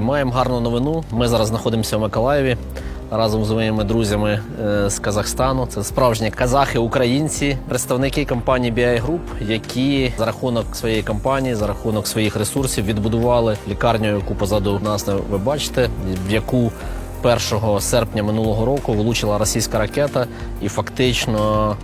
маємо гарну новину. Ми зараз знаходимося в Миколаєві разом з моїми друзями е, з Казахстану. Це справжні казахи, українці, представники компанії BI Group, які за рахунок своєї компанії, за рахунок своїх ресурсів відбудували лікарню, яку позаду нас ви бачите, в яку 1 серпня минулого року влучила російська ракета, і фактично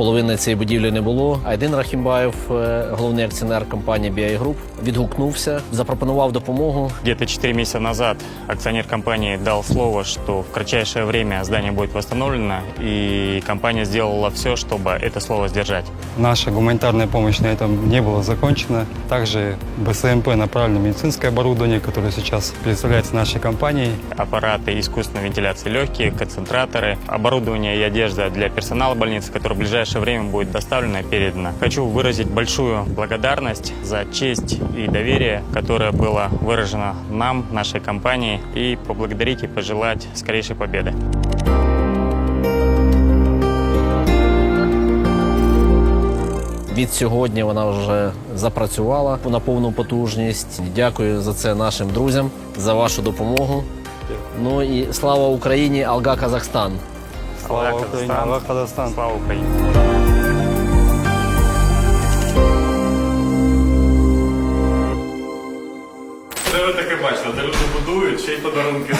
половини цієї будівлі не було. Айдин Рахімбаєв, е, головний акціонер компанії BI Group, відгукнувся, запропонував допомогу. Где-то 4 месяца назад акционер компании дал слово, что в кратчайшее время здание будет восстановлено, и компания сделала все, чтобы это слово сдержать. Наша гуманитарная помощь на этом не была закончена. Также БСМП направлено медицинское оборудование, которое сейчас представляется нашей компанией. Аппараты искусственной вентиляции легких, концентраторы, оборудование и одежда для персонала больницы, которое в ближайшее время будет доставлено и передано. Хочу выразить большую благодарность за честь и доверие, которое было выражено нам, нашей компании, и поблагодарить и пожелать скорейшей победы. Від сьогодні вона вже запрацювала на повну потужність. Дякую за це нашим друзям, за вашу допомогу. Ну і слава Україні, Алга Казахстан. Слава Україні! Слава Казахстан! Слава Україні! Де ви таке бачите? Де люди будують, ще й подарунки.